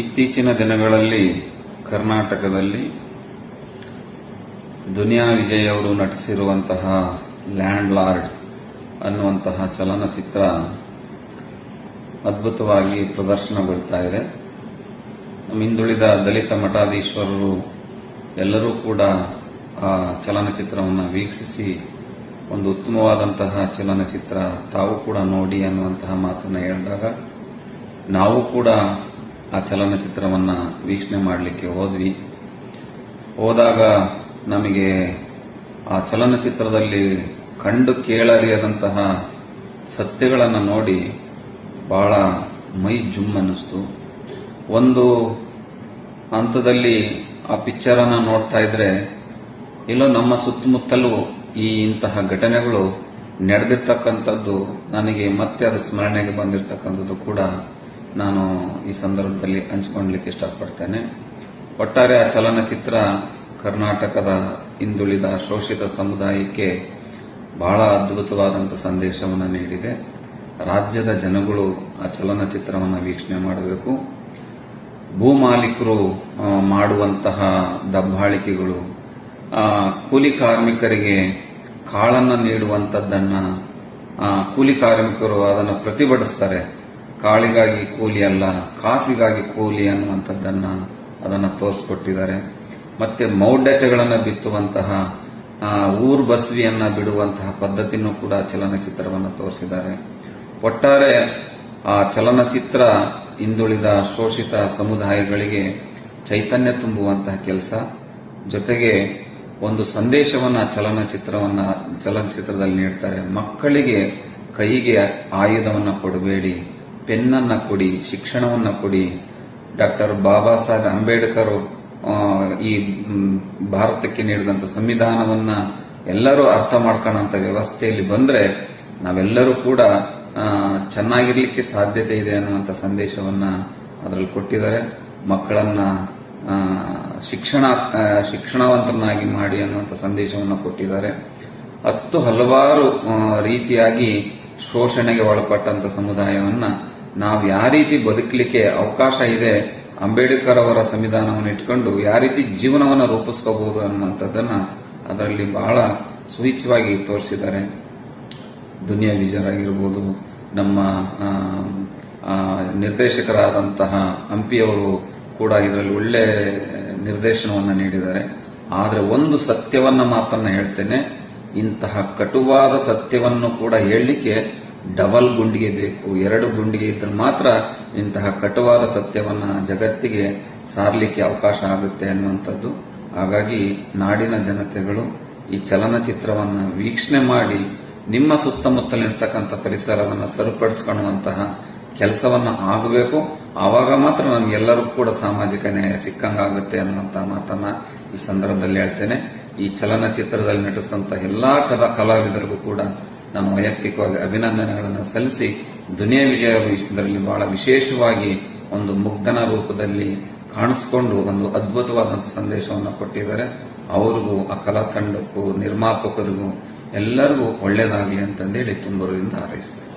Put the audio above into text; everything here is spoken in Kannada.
ಇತ್ತೀಚಿನ ದಿನಗಳಲ್ಲಿ ಕರ್ನಾಟಕದಲ್ಲಿ ದುನಿಯಾ ವಿಜಯ್ ಅವರು ನಟಿಸಿರುವಂತಹ ಲ್ಯಾಂಡ್ ಲಾರ್ಡ್ ಅನ್ನುವಂತಹ ಚಲನಚಿತ್ರ ಅದ್ಭುತವಾಗಿ ಪ್ರದರ್ಶನಗೊಳ್ತಾ ಇದೆ. ಹಿಂದುಳಿದ ದಲಿತ ಮಠಾಧೀಶ್ವರರು ಎಲ್ಲರೂ ಕೂಡ ಆ ಚಲನಚಿತ್ರವನ್ನು ವೀಕ್ಷಿಸಿ, ಒಂದು ಉತ್ತಮವಾದಂತಹ ಚಲನಚಿತ್ರ ತಾವು ಕೂಡ ನೋಡಿ ಅನ್ನುವಂತಹ ಮಾತನ್ನು ಹೇಳಿದಾಗ, ನಾವು ಕೂಡ ಆ ಚಲನಚಿತ್ರವನ್ನ ವೀಕ್ಷಣೆ ಮಾಡಲಿಕ್ಕೆ ಹೋದ್ವಿ. ಹೋದಾಗ ನಮಗೆ ಆ ಚಲನಚಿತ್ರದಲ್ಲಿ ಕಂಡು ಕೇಳರಿಯದಂತಹ ಸತ್ಯಗಳನ್ನು ನೋಡಿ ಬಹಳ ಮೈ ಜುಮ್ ಅನ್ನಿಸ್ತು. ಒಂದು ಹಂತದಲ್ಲಿ ಆ ಪಿಕ್ಚರನ್ನು ನೋಡ್ತಾ ಇದ್ರೆ ಇಲ್ಲೋ ನಮ್ಮ ಸುತ್ತಮುತ್ತಲೂ ಈ ಇಂತಹ ಘಟನೆಗಳು ನಡೆದಿರ್ತಕ್ಕಂಥದ್ದು ನನಗೆ ಮತ್ತೆ ಅದು ಸ್ಮರಣೆಗೆ ಬಂದಿರತಕ್ಕಂಥದ್ದು ಕೂಡ ನಾನು ಈ ಸಂದರ್ಭದಲ್ಲಿ ಹಂಚಿಕೊಳ್ಳಲಿಕ್ಕೆ ಇಷ್ಟಪಡ್ತೇನೆ. ಒಟ್ಟಾರೆ ಆ ಚಲನಚಿತ್ರ ಕರ್ನಾಟಕದ ಹಿಂದುಳಿದ ಶೋಷಿತ ಸಮುದಾಯಕ್ಕೆ ಬಹಳ ಅದ್ಭುತವಾದಂಥ ಸಂದೇಶವನ್ನು ನೀಡಿದೆ. ರಾಜ್ಯದ ಜನಗಳು ಆ ಚಲನಚಿತ್ರವನ್ನು ವೀಕ್ಷಣೆ ಮಾಡಬೇಕು. ಭೂ ಮಾಲೀಕರು ಮಾಡುವಂತಹ ದಬ್ಬಾಳಿಕೆಗಳು ಕೂಲಿ ಕಾರ್ಮಿಕರಿಗೆ ಕಾಳನ್ನು ನೀಡುವಂಥದ್ದನ್ನು ಕೂಲಿ ಕಾರ್ಮಿಕರು ಅದನ್ನು ಪ್ರತಿಭಟಿಸ್ತಾರೆ. ಕಾಳಿಗಾಗಿ ಕೂಲಿ ಅಲ್ಲ, ಕಾಸಿಗಾಗಿ ಕೂಲಿ ಅನ್ನುವಂಥದ್ದನ್ನ ಅದನ್ನ ತೋರಿಸ್ಕೊಟ್ಟಿದ್ದಾರೆ. ಮತ್ತೆ ಮೌಢ್ಯತೆಗಳನ್ನು ಬಿತ್ತುವಂತಹ ಊರ್ ಬಸ್ವಿಯನ್ನ ಬಿಡುವಂತಹ ಪದ್ಧತಿನೂ ಕೂಡ ಚಲನಚಿತ್ರವನ್ನು ತೋರಿಸಿದ್ದಾರೆ. ಒಟ್ಟಾರೆ ಆ ಚಲನಚಿತ್ರ ಹಿಂದುಳಿದ ಶೋಷಿತ ಸಮುದಾಯಗಳಿಗೆ ಚೈತನ್ಯ ತುಂಬುವಂತಹ ಕೆಲಸ. ಜೊತೆಗೆ ಒಂದು ಸಂದೇಶವನ್ನ ಚಲನಚಿತ್ರವನ್ನ, ಚಲನಚಿತ್ರದಲ್ಲಿ ನೀಡ್ತಾರೆ. ಮಕ್ಕಳಿಗೆ ಕೈಗೆ ಆಯುಧವನ್ನ ಕೊಡಬೇಡಿ. ಪೆನ್ನನ್ನ ಕೊಡಿ, ಶಿಕ್ಷಣವನ್ನ ಕೊಡಿ. ಡಾಕ್ಟರ್ ಬಾಬಾ ಸಾಹೇಬ್ ಅಂಬೇಡ್ಕರ್ ಈ ಭಾರತಕ್ಕೆ ನೀಡಿದಂತ ಸಂವಿಧಾನವನ್ನ ಎಲ್ಲರೂ ಅರ್ಥ ಮಾಡ್ಕೊಳ್ಳೋಂಥ ವ್ಯವಸ್ಥೆಯಲ್ಲಿ ಬಂದ್ರೆ ನಾವೆಲ್ಲರೂ ಕೂಡ ಚೆನ್ನಾಗಿರ್ಲಿಕ್ಕೆ ಸಾಧ್ಯತೆ ಇದೆ ಅನ್ನುವಂಥ ಸಂದೇಶವನ್ನ ಅದರಲ್ಲಿ ಕೊಟ್ಟಿದ್ದಾರೆ. ಮಕ್ಕಳನ್ನ ಶಿಕ್ಷಣ ಶಿಕ್ಷಣವಂತರನ್ನಾಗಿ ಮಾಡಿ ಅನ್ನುವಂಥ ಸಂದೇಶವನ್ನು ಕೊಟ್ಟಿದ್ದಾರೆ. ಹತ್ತು ಹಲವಾರು ರೀತಿಯಾಗಿ ಶೋಷಣೆಗೆ ಒಳಪಟ್ಟಂತ ಸಮುದಾಯವನ್ನ ನಾವು ಯಾವ ರೀತಿ ಬದುಕಲಿಕ್ಕೆ ಅವಕಾಶ ಇದೆ ಅಂಬೇಡ್ಕರ್ ಅವರ ಸಂವಿಧಾನವನ್ನು ಇಟ್ಕೊಂಡು ಯಾವ ರೀತಿ ಜೀವನವನ್ನು ರೂಪಿಸ್ಕೋಬಹುದು ಅನ್ನುವಂಥದ್ದನ್ನ ಅದರಲ್ಲಿ ಬಹಳ ಸುಹಿಚ್ಛವಾಗಿ ತೋರಿಸಿದ್ದಾರೆ. ದುನಿಯಾ ವಿಜಯ್ ಆಗಿರ್ಬೋದು, ನಮ್ಮ ನಿರ್ದೇಶಕರಾದಂತಹ ಹಂಪಿಯವರು ಕೂಡ ಇದರಲ್ಲಿ ಒಳ್ಳೆ ನಿರ್ದೇಶನವನ್ನು ನೀಡಿದ್ದಾರೆ. ಆದರೆ ಒಂದು ಸತ್ಯವನ್ನ ಮಾತನ್ನ ಹೇಳ್ತೇನೆ, ಇಂತಹ ಕಟುವಾದ ಸತ್ಯವನ್ನು ಕೂಡ ಹೇಳಲಿಕ್ಕೆ ಡಬಲ್ ಗುಂಡಿಗೆ ಬೇಕು, ಎರಡು ಗುಂಡಿಗೆ ಇದ್ರೆ ಮಾತ್ರ ಇಂತಹ ಕಟುವಾದ ಸತ್ಯವನ್ನ ಜಗತ್ತಿಗೆ ಸಾರಲಿಕ್ಕೆ ಅವಕಾಶ ಆಗುತ್ತೆ ಅನ್ನುವಂಥದ್ದು. ಹಾಗಾಗಿ ನಾಡಿನ ಜನತೆಗಳು ಈ ಚಲನಚಿತ್ರವನ್ನ ವೀಕ್ಷಣೆ ಮಾಡಿ ನಿಮ್ಮ ಸುತ್ತಮುತ್ತಲಿರ್ತಕ್ಕಂಥ ಪರಿಸರವನ್ನು ಸರಿಪಡಿಸ್ಕೊಳ್ಳುವಂತಹ ಕೆಲಸವನ್ನ ಆಗಬೇಕು. ಆವಾಗ ಮಾತ್ರ ನಮ್ಗೆಲ್ಲರೂ ಕೂಡ ಸಾಮಾಜಿಕ ನ್ಯಾಯ ಸಿಕ್ಕಂಗಾಗುತ್ತೆ ಅನ್ನುವಂತಹ ಮಾತನ್ನ ಈ ಸಂದರ್ಭದಲ್ಲಿ ಹೇಳ್ತೇನೆ. ಈ ಚಲನಚಿತ್ರದಲ್ಲಿ ನಟಿಸಿದಂತಹ ಎಲ್ಲಾ ಕಲಾ ಕಲಾವಿದರಿಗೂ ಕೂಡ ನಾನು ವೈಯಕ್ತಿಕವಾಗಿ ಅಭಿನಂದನೆಗಳನ್ನು ಸಲ್ಲಿಸಿ ದುನಿಯಾ ವಿಜಯ ಇದರಲ್ಲಿ ಬಹಳ ವಿಶೇಷವಾಗಿ ಒಂದು ಮುಗ್ಧನ ರೂಪದಲ್ಲಿ ಕಾಣಿಸಿಕೊಂಡು ಒಂದು ಅದ್ಭುತವಾದಂಥ ಸಂದೇಶವನ್ನು ಕೊಟ್ಟಿದ್ದಾರೆ. ಅವರಿಗೂ ಆ ಕಲಾ ತಂಡಕ್ಕೂ, ನಿರ್ಮಾಪಕರಿಗೂ ಎಲ್ಲರಿಗೂ ಒಳ್ಳೇದಾಗಲಿ ಅಂತಂದೇಳಿ ತುಂಬರಿಂದ ಹಾರೈಸ್ತೇನೆ.